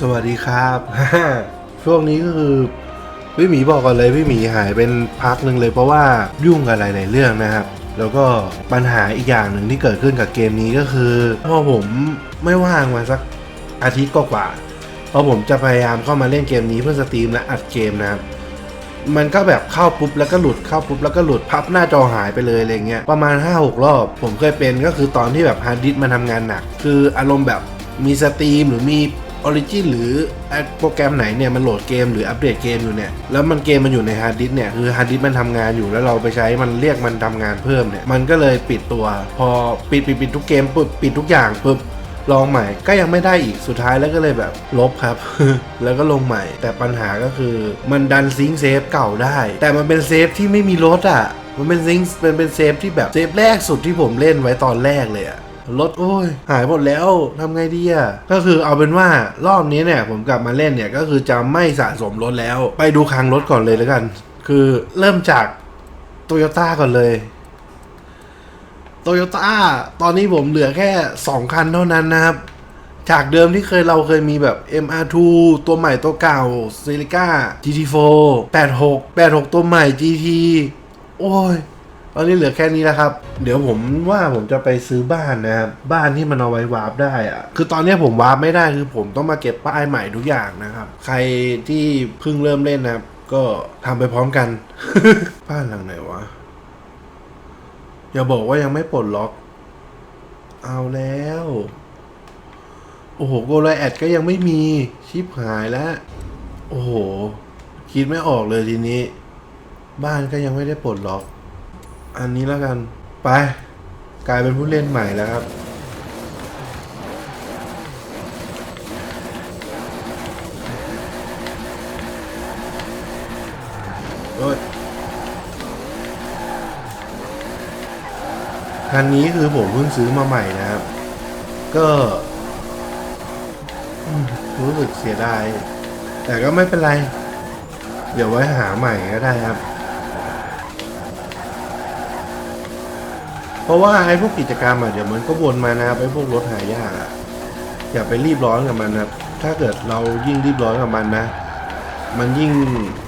สวัสดีครับ ช่วงนี้ก็คือพี่หมีบอกก่อนเลยพี่หมีหายเป็นพักหนึ่งเลยเพราะว่ายุ่งกับหลายๆเรื่องนะครับ แล้วก็ปัญหาอีกอย่างหนึ่งที่เกิดขึ้นกับเกมนี้ก็คือพอผมไม่ว่างมาสักอาทิตย์กว่าๆพอผมจะพยายามเข้ามาเล่นเกมนี้เพื่อสตรีมและอัดเกมนะครับมันก็แบบเข้าปุ๊บแล้วก็หลุดเข้าปุ๊บแล้วก็หลุดพับหน้าจอหายไปเลยอะไรเงี้ยประมาณ 5-6 รอบ ผมเคยเป็นก็คือตอนที่แบบฮาร์ดดิสก์มันทำงานหนัก คืออารมณ์แบบมีสตรีมหรือมี ออริจินหรือโปรแกรมไหนเนี่ยมันโหลดเกมหรืออัปเดตเกมอยู่เนี่ยแล้วมันเกมมันอยู่ในฮาร์ดดิสเนี่ยคือฮาร์ดดิสมันทำงานอยู่แล้วเราไปใช้มันเรียกมันทำงานเพิ่มเนี่ยมันก็เลยปิดตัว พอปิดปิดปิดทุกเกมปุ๊บปิดทุกอย่างปุ๊บลองใหม่ก็ยังไม่ได้อีกสุดท้ายแล้วก็เลยแบบลบครับ แล้วก็ลงใหม่ แต่ปัญหาก็คือมันดันซิงค์เซฟเก่าได้ แต่มันเป็นเซฟที่ไม่มีรถอะมันเป็นซิงค์เป็นเป็นเซฟที่แบบเซฟแรกสุดที่ผมเล่นไว้ตอนแรกเลยอะ รถโอ้ยหายหมดแล้วทำไงดีอะก็คือเอาเป็นว่ารอบนี้เนี่ยผมกลับมาเล่นเนี่ยก็คือจะไม่สะสมรถแล้ว ไปดูคลังรถก่อนเลยแล้วกัน คือเริ่มจากโตโยต้าก่อนเลยโตโยต้าตอนนี้ผมเหลือแค่ 2 คันเท่านั้นนะครับ จากเดิมที่เคยเราเคยมีแบบ MR2 ตัวใหม่ตัวเก่า s i l i c a GT4 86 86 ตัวใหม่ GT โอ้ย ตอนนี้เหลือแค่นี้แล้วครับ เดี๋ยวผมว่าผมจะไปซื้อบ้านนะครับ บ้านที่มันเอาไว้วาร์ปได้อะคือตอนนี้ผมวาร์ปไม่ได้คือผมต้องมาเก็บป้ายใหม่ทุกอย่างนะครับ ใครที่เพิ่งเริ่มเล่นนะครับ ก็ทำไปพร้อมกัน บ้านหลังไหนวะ อย่าบอกว่ายังไม่ปลดล็อก เอาแล้ว โอ้โหโกลแอดก็ยังไม่มี ชิปหายแล้ว โอ้โห คิดไม่ออกเลยทีนี้ บ้านก็ยังไม่ได้ปลดล็อก อันนี้แล้วกัน ไป กลายเป็นผู้เล่นใหม่แล้วครับ โอ้ยคันนี้คือผมเพิ่งซื้อมาใหม่นะครับ ก็รู้สึกเสียดาย แต่ก็ไม่เป็นไร เดี๋ยวไว้หาใหม่ก็ได้ครับ เพราะว่าไอ้พวกกิจกรรมอะเดี๋ยวมันก็วนมานะครับไอ้พวกรถหายากอะอย่าไปรีบร้อนกับมันนะครับถ้าเกิดเรายิ่งรีบร้อนกับมันนะ มันยิ่ง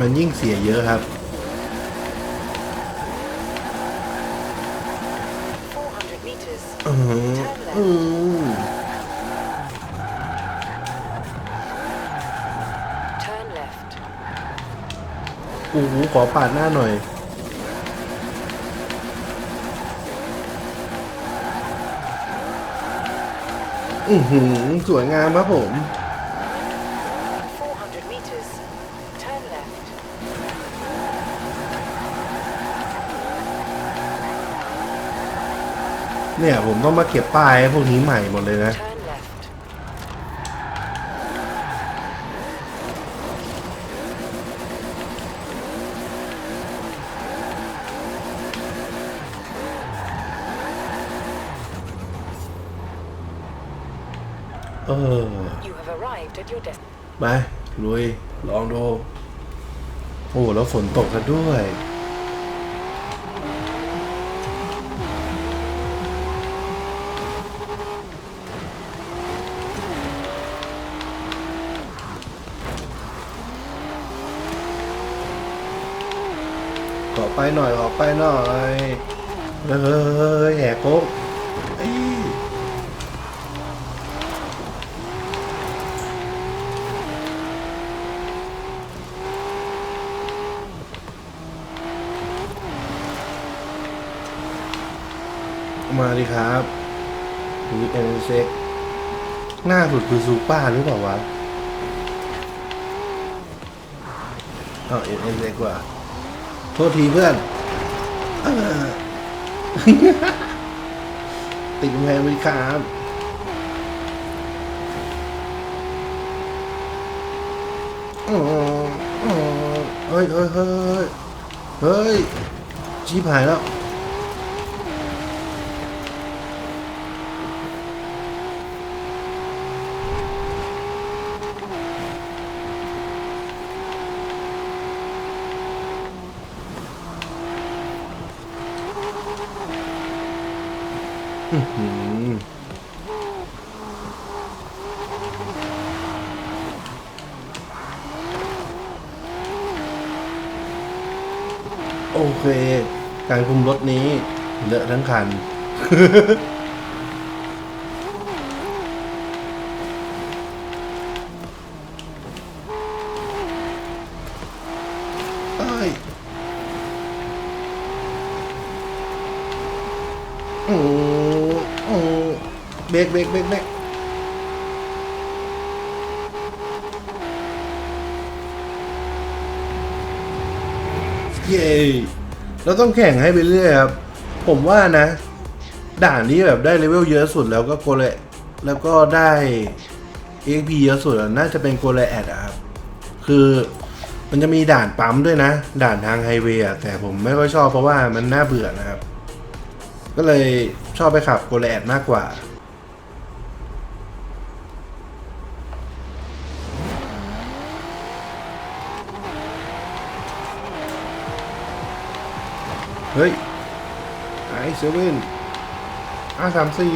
มันยิ่งเสียเยอะครับ400 meters. อืมอืม Turn left. โอ้โหขอปาดหน้าหน่อย อือหือสวยงามครับผม 400 meters. Turn left. เนี่ยผมต้องมาเก็บป้ายพวกนี้ใหม่หมดเลยนะ Turn ออ You have arrived at your destination. ไปลุย ลองดู โอ้ แล้วฝนตกกันด้วยขอไปหน่อยขอไปหน่อยเฮ้ยแหกโค้งเอ้ย มาดิครับมีเอ็นเซ็กหน้าสุดคือซูป้าหรือเปล่าวะเอาเอ็นเอ็นเซ็กว่า โทษทีเพื่อนอติดแพงไปดิครับเฮ้ยเฮ้ยเฮ้ยเฮ้ย ชีพหายแล้ว โอเค การคุมรถนี้เลอะทั้งคัน เบรกเบรกเบรกเบรกเย้เราต้องแข่งให้ไปเรื่อยครับ ผมว่านะ ด่านที่แบบได้เลเวลเยอะสุดแล้วก็โกเลแล้วก็ได้ XP เยอะสุดน่าจะเป็นโกเลแอดครับ คือมันจะมีด่านปั๊มด้วยนะ ด่านทางไฮเวย์แต่ผมไม่ค่อยชอบเพราะว่ามันน่าเบื่อนะครับ ก็เลยชอบไปขับโกเลแอดมากกว่า เฮ้ย ไอเซเว่นอาสามสี่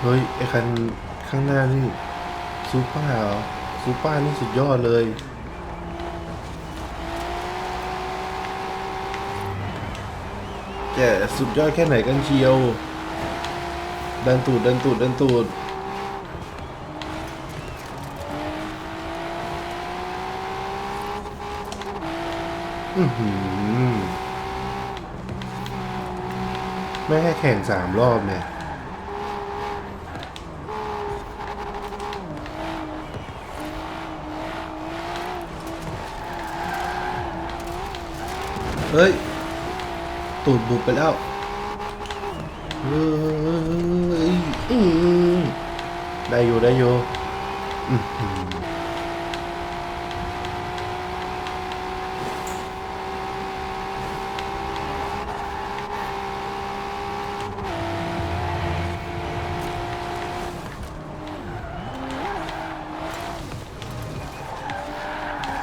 เฮ้ย ไอคันข้างหน้านี่ ซูเปอร์เหรอ ซูเปอร์นี่สุดยอดเลย แต่สุดยอดแค่ไหนกันเชียว ดันตูด ดันตูด ดันตูด อือหือไม่ให้แข่งสามรอบเนี่ยเฮ้ย ตูดบุบไปแล้วเฮ้ยได้อยู่ ได้อยู่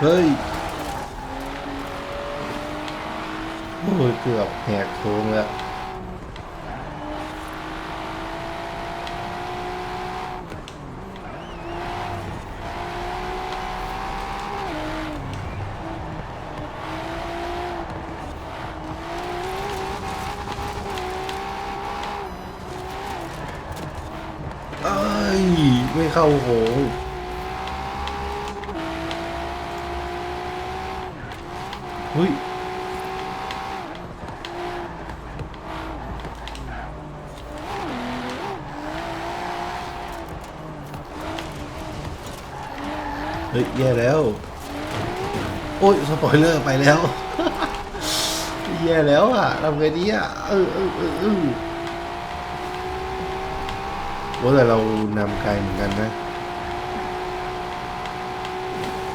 เฮ้ย โอ้ยเกือบแหกโค้งแล้วเอ้ยไม่เข้าโค้ง ฮ้ยเฮ้ยแย่แล้ว โอ้ยสปอยเลอร์ไปแล้วแย่แล้วอะทำไงดีอะเออเออเออเออว่าแต่เรานำไกลเหมือนกันนะ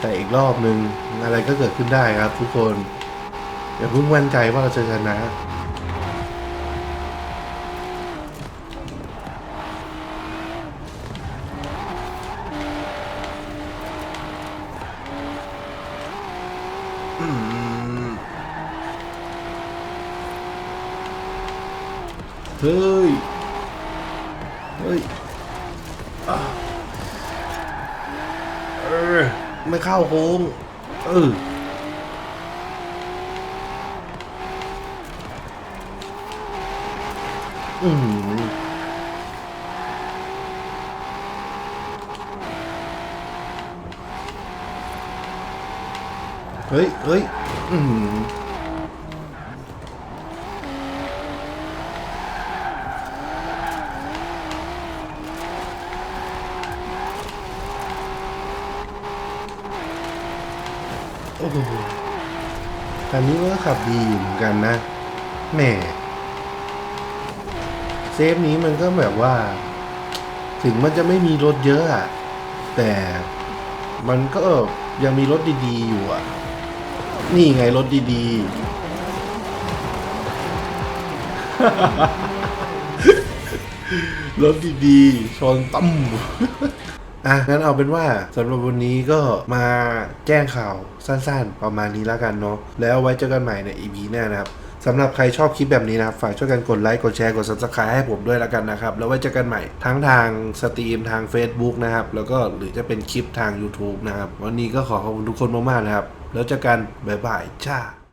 แต่อีกรอบหนึ่งอะไรก็เกิดขึ้นได้ครับทุกคน อย่าเพิ่งมั่นใจว่าเราจะชนะอืมเฮ้ย เฮ้ยอะเออไม่เข้าโค้งเออ อือหือเฮ้ยเฮ้ยอือหือโอ้โหคันนี้ก็ขับดีอยู่เหมือนกันนะ แหม เซฟนี้มันก็แบบว่า ถึงมันจะไม่มีรถเยอะอะแต่มันก็ยังมีรถดีๆ อยู่อะ นี่ไงรถดีๆ รถดีๆ ชนตั้มอะงั้นเอาเป็นว่าสำหรับวันนี้ก็มาแจ้งข่าวสั้นๆ ประมาณนี้แล้วกันเนาะแล้วไว้เจอกันใหม่ใน EP หน้านะครับ สำหรับใครชอบคลิปแบบนี้นะครับฝากช่วยกันกดไลค์กดแชร์กด subscribe ให้ผมด้วยละกันนะครับ แล้วไว้เจอกันใหม่ทั้งทางสตรีมทาง Facebook นะครับ แล้วก็หรือจะเป็นคลิปทาง YouTube นะครับ วันนี้ก็ขอขอบคุณทุกคนมากๆนะครับ แล้วเจอกันบ๊ายบายจ้า